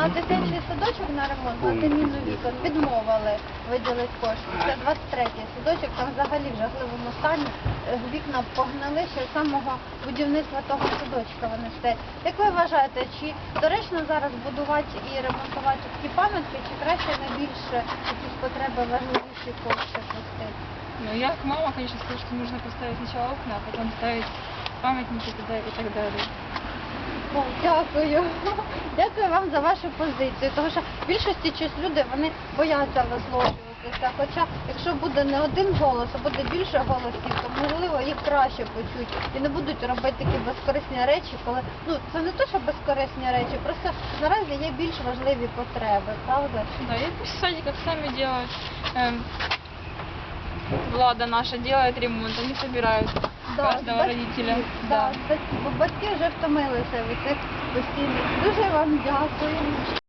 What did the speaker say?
На дитячий садочок на ремонт, на заміну вікон відмовили виділити кошти. Це 23-й садочок, там взагалі в жахливому стані. Е, Вікна погнали ще з самого будівництва того садочка вони стоять. Як ви вважаєте, чи доречно зараз будувати і ремонтувати такі пам'ятки, чи краще на більше якісь потреби важливіші кошти пустити? Ну, я как мама, конечно, скажу, что нужно поставить сначала окна, а потом ставить памятники туда и так далее. О, дякую. Дякую вам за вашу позицію. Тому що в більшості час люди вони бояться висловлюватися. Хоча, якщо буде не один голос, а буде більше голосів, то можливо їх краще почуть і не будуть робити такі безкорисні речі, коли ну це не те, що безкорисні речі, просто наразі є більш важливі потреби, правда? Да, и пусть садиках сами делают. Эм, Влада наша делает ремонт, они собирают каждого батьки, родителя. Да, спасибо. батьки вже втомилися від цих постійних. Дуже вам дякую.